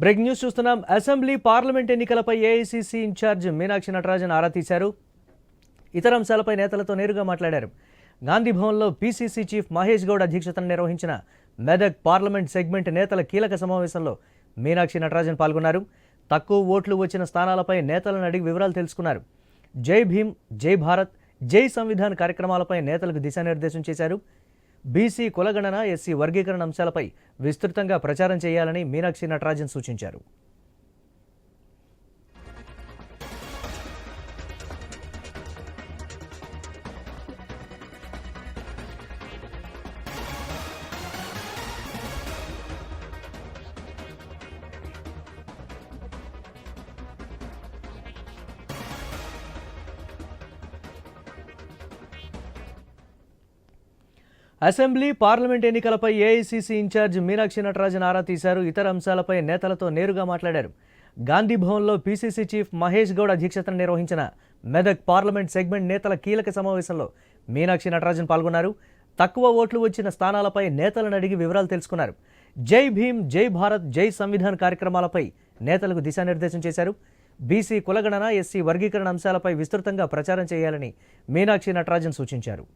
Break news చూస్తున్నాం. Assembly parliament ఎన్నికలపై AICC incharge Meenakshi Natarajan ఆరా తీశారు. ఇతర అంశాలపై నేతలతో నేరుగా మాట్లాడారు. గాంధీ భవన్లో పీసీసీ చీఫ్ మహేష్ గౌడ్ అధ్యక్షతన నిర్వహించిన మెదక్ పార్లమెంట్ సెగ్మెంట్ నేతల కీలక సమావేశంలో మీనాక్షి నటరాజన్ పాల్గొన్నారు. తక్కువ ఓట్లు వచ్చిన స్థానాలపై నేతలను అడిగి వివరాలు తెలుసుకున్నారు. జై భీమ్ జై భారత్ జై సంవిధాన్ కార్యక్రమాలపై నేతలకు దిశానిర్దేశం చేశారు. బీసీ కులగణన ఎస్సీ వర్గీకరణ అంశాలపై విస్తృతంగా ప్రచారం చేయాలని మీనాక్షి నటరాజన్ సూచించారు. అసెంబ్లీ పార్లమెంట్ ఎన్నికలపై ఏఐసీసీ ఇన్ఛార్జ్ మీనాక్షి నటరాజన్ ఆరా తీశారు. ఇతర అంశాలపై నేతలతో నేరుగా మాట్లాడారు. గాంధీ భవన్లో పీసీసీ చీఫ్ మహేష్ గౌడ్ అధ్యక్షతన నిర్వహించిన మెదక్ పార్లమెంట్ సెగ్మెంట్ నేతల కీలక సమావేశంలో మీనాక్షి నటరాజన్ పాల్గొన్నారు. తక్కువ ఓట్లు వచ్చిన స్థానాలపై నేతలను అడిగి వివరాలు తెలుసుకున్నారు. జై భీమ్ జై భారత్ జై సంవిధాన్ కార్యక్రమాలపై నేతలకు దిశానిర్దేశం చేశారు. బీసీ కులగణన ఎస్సీ వర్గీకరణ అంశాలపై విస్తృతంగా ప్రచారం చేయాలని మీనాక్షి నటరాజన్ సూచించారు.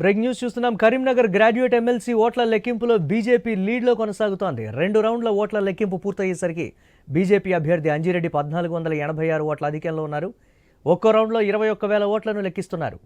బ్రేక్ న్యూస్ చూస్తున్నాం. కరీంనగర్ గ్రాడ్యుయేట్ ఎమ్మెల్సీ ఓట్ల లెక్కింపులో బీజేపీ లీడ్లో కొనసాగుతోంది. రెండు రౌండ్ల ఓట్ల లెక్కింపు పూర్తయ్యేసరికి బీజేపీ అభ్యర్థి అంజిరెడ్డి పద్నాలుగు వందల ఎనభై ఆరు ఓట్ల అధికంలో ఉన్నారు. ఒక్కో రౌండ్లో ఇరవై ఒక్క వేల ఓట్లను లెక్కిస్తున్నారు.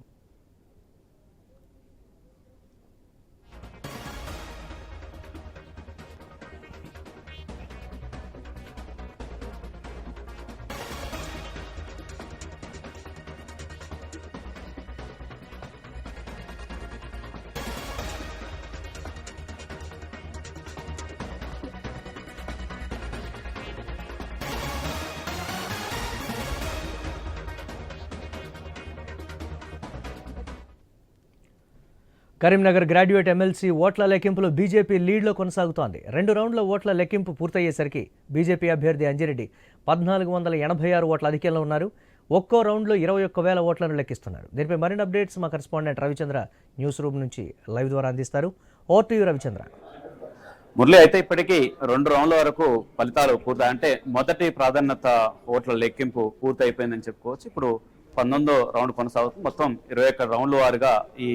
కరీంనగర్ గ్రాడ్యుయేట్ ఎమ్మెల్సీ ఓట్ల లెక్కింపులో బీజేపీ లీడ్లో కొనసాగుతోంది. రెండు రౌండ్ల ఓట్ల లెక్కింపు పూర్తయ్యేసరికి బీజేపీ అభ్యర్థి అంజిరెడ్డి పద్నాలుగు వందల ఎనభై ఆరు ఓట్ల అధికంలో ఉన్నారు. ఒక్కో రౌండ్లో ఇరవై ఒక్క వేల ఓట్లను లెక్కిస్తున్నారు. దీనిపై మరిన్ని అప్డేట్స్ మా కరెస్పాండెంట్ రవిచంద్ర న్యూస్ రూమ్ నుంచి లైవ్ ద్వారా అందిస్తారు. Over to you Ravichandra. Murali అయితే ఇప్పటికీ రెండు రౌండ్ల వరకు ఫలితాలు పూర్తి అంటే మొదటి ప్రాధాన్యత ఓట్ల లెక్కింపు పూర్తి అయిపోయిందని చెప్పుకోవచ్చు. ఇప్పుడు పంతొమ్మిదో రౌండ్ కొనసాగుతుంది. మొత్తం ఇరవై ఒక్క రౌండ్ల వారుగా ఈ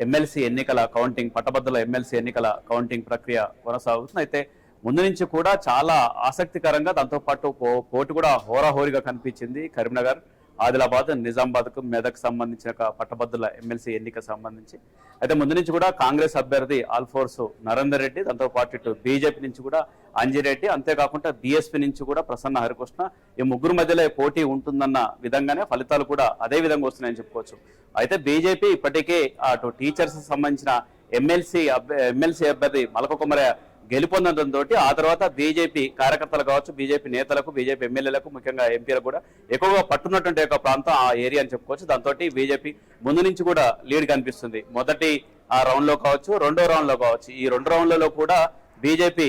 ఎమ్మెల్సీ ఎన్నికల కౌంటింగ్ పట్టభద్రుల ఎమ్మెల్సీ ఎన్నికల కౌంటింగ్ ప్రక్రియ కొనసాగుతుంది. అయితే ముందు నుంచి కూడా చాలా ఆసక్తికరంగా దాంతో పాటు పో- పోటీ కూడా హోరాహోరీగా కనిపించింది కరీంనగర్. ఆదిలాబాద్ నిజామాబాద్కు మెదక్ సంబంధించిన పట్టభద్రుల ఎమ్మెల్సీ ఎన్నిక సంబంధించి. అయితే ముందు నుంచి కూడా కాంగ్రెస్ అభ్యర్థి ఆల్ఫోర్స్ నరేందర్ రెడ్డి దాంతో పాటు ఇటు బీజేపీ నుంచి కూడా అంజిరెడ్డి అంతేకాకుండా బీఎస్పీ నుంచి కూడా ప్రసన్న హరికృష్ణ ఈ ముగ్గురు మధ్యలో పోటీ ఉంటుందన్న విధంగానే ఫలితాలు కూడా అదే విధంగా వస్తున్నాయని చెప్పుకోవచ్చు. అయితే బీజేపీ ఇప్పటికే అటు టీచర్స్ సంబంధించిన ఎమ్మెల్సీ ఎమ్మెల్సీ అభ్యర్థి మలక గెలుపొందడంతో ఆ తర్వాత బీజేపీ కార్యకర్తలు కావచ్చు బీజేపీ నేతలకు బీజేపీ ఎమ్మెల్యేలకు ముఖ్యంగా ఎంపీలకు కూడా ఎక్కువగా పట్టున్నటువంటి ఒక ప్రాంతం ఆ ఏరియా అని చెప్పుకోవచ్చు. దాంతో బీజేపీ ముందు నుంచి కూడా లీడ్ కనిపిస్తుంది. మొదటి ఆ రౌండ్లో కావచ్చు రెండో రౌండ్లో కావచ్చు. ఈ రెండు రౌండ్లలో కూడా బీజేపీ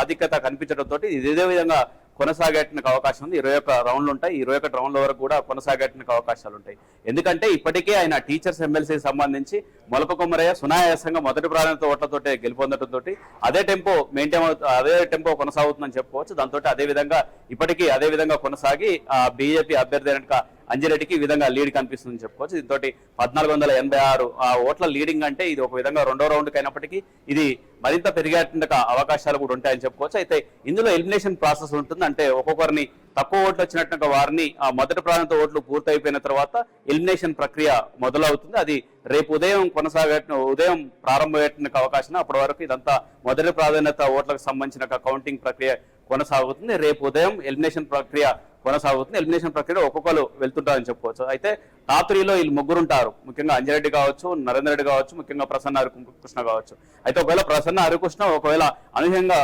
ఆధిక్యత కనిపించడంతో ఇదే విధంగా కొనసాగేటానికి అవకాశం ఉంది. ఇరవై ఒక్క రౌండ్లు ఉంటాయి. ఇరవై ఒకటి రౌండ్ల వరకు కూడా కొనసాగేటానికి అవకాశాలు ఉంటాయి. ఎందుకంటే ఇప్పటికే ఆయన టీచర్స్ ఎమ్మెల్సీకి సంబంధించి మొలక కొమ్మరయ్య సునాయాసంగా మొదటి ప్రాధాన్యత ఓట్లతోటే గెలుపొందడంతో అదే టెంపో మెయింటైన్ అవుతు అదే టెంపో కొనసాగుతుందని చెప్పుకోవచ్చు. దాంతో అదే విధంగా ఇప్పటికీ అదే విధంగా కొనసాగి ఆ బీజేపీ అభ్యర్థి వెనక అంజిరెడ్డికి ఈ విధంగా లీడ్ కనిపిస్తుందని చెప్పుకోవచ్చు. దీంతో పద్నాలుగు వందల ఎనభై ఆరు ఆ ఓట్ల లీడింగ్ అంటే ఇది ఒక విధంగా రెండో రౌండ్కి అయినప్పటికీ ఇది మరింత పెరిగేట అవకాశాలు కూడా ఉంటాయని చెప్పుకోవచ్చు. అయితే ఇందులో ఎలిమినేషన్ ప్రాసెస్ ఉంటుంది. అంటే ఒక్కొక్కరిని తక్కువ ఓట్లు వచ్చినట్టుగా వారిని ఆ మొదటి ప్రాంత ఓట్లు పూర్తయిపోయిన తర్వాత ఎలిమినేషన్ ప్రక్రియ మొదలవుతుంది. అది రేపు ఉదయం కొనసాగే ఉదయం ప్రారంభమయ్యేటానికి అవకాశం. అప్పటి వరకు ఇదంతా మొదటి ప్రాధాన్యత ఓట్లకు సంబంధించిన కౌంటింగ్ ప్రక్రియ కొనసాగుతుంది. రేపు ఉదయం ఎలిమినేషన్ ప్రక్రియ కొనసాగుతుంది. ఎలిమినేషన్ ప్రక్రియ ఒక్కొక్కరు వెళ్తుంటారని చెప్పుకోవచ్చు. అయితే టాప్ త్రీలో వీళ్ళు ముగ్గురు ఉంటారు ముఖ్యంగా అంజరెడ్డి కావచ్చు నరేంద్ర రెడ్డి కావచ్చు ముఖ్యంగా ప్రసన్న హరికృష్ణ కావచ్చు. అయితే ఒకవేళ ప్రసన్న హరికృష్ణ ఒకవేళ అనూహ్యంగా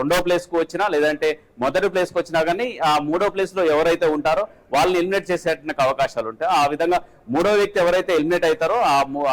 రెండో ప్లేస్కు వచ్చినా లేదంటే మొదటి ప్లేస్కి వచ్చినా కానీ ఆ మూడో ప్లేస్లో ఎవరైతే ఉంటారో వాళ్ళని ఎలిమినేట్ చేసేటానికి అవకాశాలు ఉంటాయి ఆ విధంగా మూడో వ్యక్తి ఎవరైతే ఎలిమినేట్ అవుతారో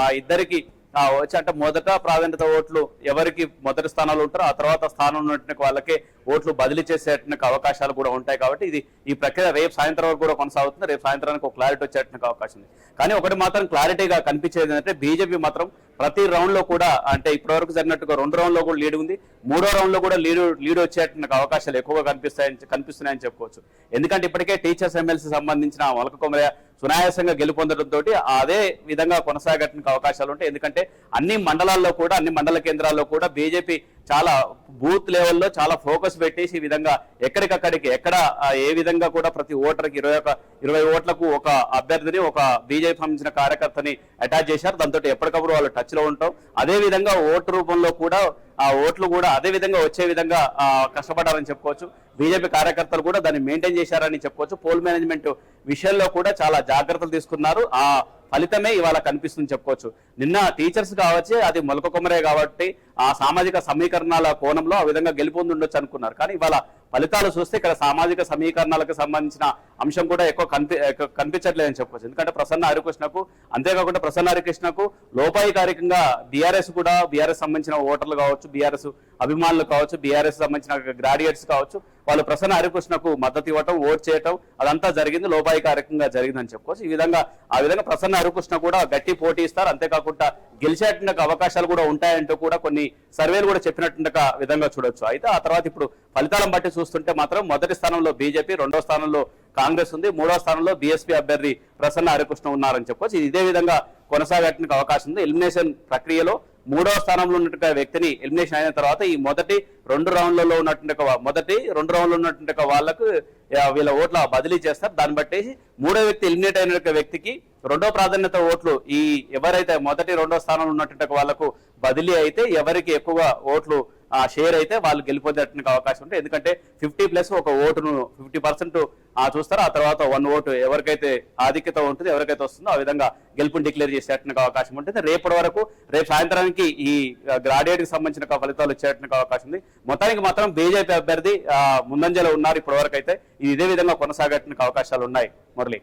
ఆ ఇద్దరికి వచ్చి అంటే మొదట ప్రాధాన్యత ఓట్లు ఎవరికి మొదటి స్థానాలు ఉంటారో ఆ తర్వాత స్థానం ఉన్నట్టు వాళ్ళకే ఓట్లు బదిలీ చేసేటువంటి అవకాశాలు కూడా ఉంటాయి కాబట్టి ఇది ఈ ప్రక్రియ రేపు సాయంత్రం వరకు కూడా కొనసాగుతుంది. రేపు సాయంత్రానికి ఒక క్లారిటీ వచ్చేటువంటి అవకాశం ఉంది. కానీ ఒకటి మాత్రం క్లారిటీగా కనిపించేది ఏంటంటే బీజేపీ మాత్రం ప్రతి రౌండ్లో కూడా అంటే ఇప్పటివరకు జరిగినట్టుగా రెండు రౌండ్లో కూడా లీడ్ ఉంది. మూడో రౌండ్లో కూడా లీడ్ లీడ్ వచ్చేటువంటి అవకాశాలు ఎక్కువగా కనిపిస్తాయని కనిపిస్తున్నాయని చెప్పుకోవచ్చు. ఎందుకంటే ఇప్పటికే టీచర్స్ ఎమ్మెల్సీ సంబంధించిన మొలక కొమరయ్య సునాయాసంగా గెలుపొందడంతో అదే విధంగా కొనసాగటానికి అవకాశాలు ఉంటాయి. ఎందుకంటే అన్ని మండలాల్లో కూడా అన్ని మండల కేంద్రాల్లో కూడా బీజేపీ చాలా బూత్ లెవెల్లో చాలా ఫోకస్ పెట్టేసి ఈ విధంగా ఎక్కడికక్కడికి ఎక్కడ ఏ విధంగా కూడా ప్రతి ఓటర్కి ఇరవై ఒక ఇరవై ఓట్లకు ఒక అభ్యర్థిని ఒక బీజేపీ సంబంధించిన కార్యకర్తని అటాచ్ చేశారు. దాంతో ఎప్పటికప్పుడు వాళ్ళు టచ్లో ఉంటాం. అదే విధంగా ఓటు రూపంలో కూడా ఆ ఓట్లు కూడా అదే విధంగా వచ్చే విధంగా ఆ, కష్టపడ్డారని చెప్పుకోవచ్చు. బీజేపీ కార్యకర్తలు కూడా దాన్ని మెయింటైన్ చేశారని చెప్పుకోవచ్చు. పోల్ మేనేజ్మెంట్ విషయంలో కూడా చాలా జాగ్రత్తలు తీసుకున్నారు. ఆ ఫలితమే ఇవాళ కనిపిస్తుంది చెప్పుకోవచ్చు. నిన్న టీచర్స్ కావచ్చు అది మొలక కొమ్మరే కాబట్టి ఆ సామాజిక సమీకరణాల కోణంలో ఆ విధంగా గెలుపొంది ఉండొచ్చు అనుకున్నారు. కానీ ఇవాళ ఫలితాలు చూస్తే ఇక్కడ సామాజిక సమీకరణాలకు సంబంధించిన అంశం కూడా ఎక్కువ కనిపి కనిపించట్లేదని చెప్పవచ్చు ఎందుకంటే ప్రసన్న హరికృష్ణకు అంతేకాకుండా ప్రసన్న హరికృష్ణకు లోపాయికారికంగా బీఆర్ఎస్ కూడా బీఆర్ఎస్ సంబంధించిన ఓటర్లు కావచ్చు బీఆర్ఎస్ అభిమానులు కావచ్చు బీఆర్ఎస్ సంబంధించిన గ్రాడ్యుయేట్స్ కావచ్చు వాళ్ళు ప్రసన్న హరికృష్ణకు మద్దతు ఇవ్వటం ఓట్ చేయటం అదంతా జరిగింది లోపాయికారికంగా జరిగిందని చెప్పుకోవచ్చు ఈ విధంగా ఆ విధంగా ప్రసన్న హరికృష్ణ కూడా గట్టి పోటీ ఇస్తారు. అంతేకాకుండా గెలిచేటువంటి అవకాశాలు కూడా ఉంటాయంటూ కూడా కొన్ని సర్వేలు కూడా చెప్పినట్టు విధంగా చూడొచ్చు. అయితే ఆ తర్వాత ఇప్పుడు ఫలితాలను బట్టి చూస్తుంటే మాత్రం మొదటి స్థానంలో బీజేపీ రెండో స్థానంలో కాంగ్రెస్ ఉంది. మూడో స్థానంలో బీఎస్పీ అభ్యర్థి ప్రసన్న హరికృష్ణ ఉన్నారని చెప్పొచ్చు. ఇదే విధంగా కొనసాగటానికి అవకాశం ఉంది. ఎలిమినేషన్ ప్రక్రియలో మూడో స్థానంలో ఉన్నటువంటి వ్యక్తిని ఎలిమినేషన్ అయిన తర్వాత ఈ మొదటి రెండు రౌండ్లలో ఉన్నటువంటి మొదటి రెండు రౌండ్లో ఉన్నటువంటి వాళ్ళకు వీళ్ళ ఓట్ల బదిలీ చేస్తారు. దాన్ని బట్టి మూడో వ్యక్తి ఎలిమినేట్ అయిన వ్యక్తికి రెండో ప్రాధాన్యత ఓట్లు ఈ ఎవరైతే మొదటి రెండో స్థానంలో ఉన్నటువంటి వాళ్ళకు వాళ్ళకు బదిలీ అయితే ఎవరికి ఎక్కువ ఓట్లు ఆ షేర్ అయితే వాళ్ళు గెలిపొందేటానికి అవకాశం ఉంటుంది. ఎందుకంటే ఫిఫ్టీ ప్లస్ ఒక ఓటును ఫిఫ్టీ పర్సెంట్ చూస్తారు. ఆ తర్వాత వన్ ఓటు ఎవరికైతే ఆధిక్యత ఉంటుంది ఎవరికైతే వస్తుందో ఆ విధంగా గెలుపుని డిక్లేర్ చేసేటువంటి అవకాశం ఉంటుంది. రేపటి వరకు రేపు సాయంత్రానికి ఈ గ్రాడ్యుయేట్కి సంబంధించిన ఫలితాలు వచ్చేటువంటి అవకాశం ఉంది. మొత్తానికి మాత్రం బీజేపీ అభ్యర్థి ముందంజలో ఉన్నారు ఇప్పటి వరకు అయితే. ఇదే విధంగా కొనసాగేటువంటి అవకాశాలు ఉన్నాయి. మురళి.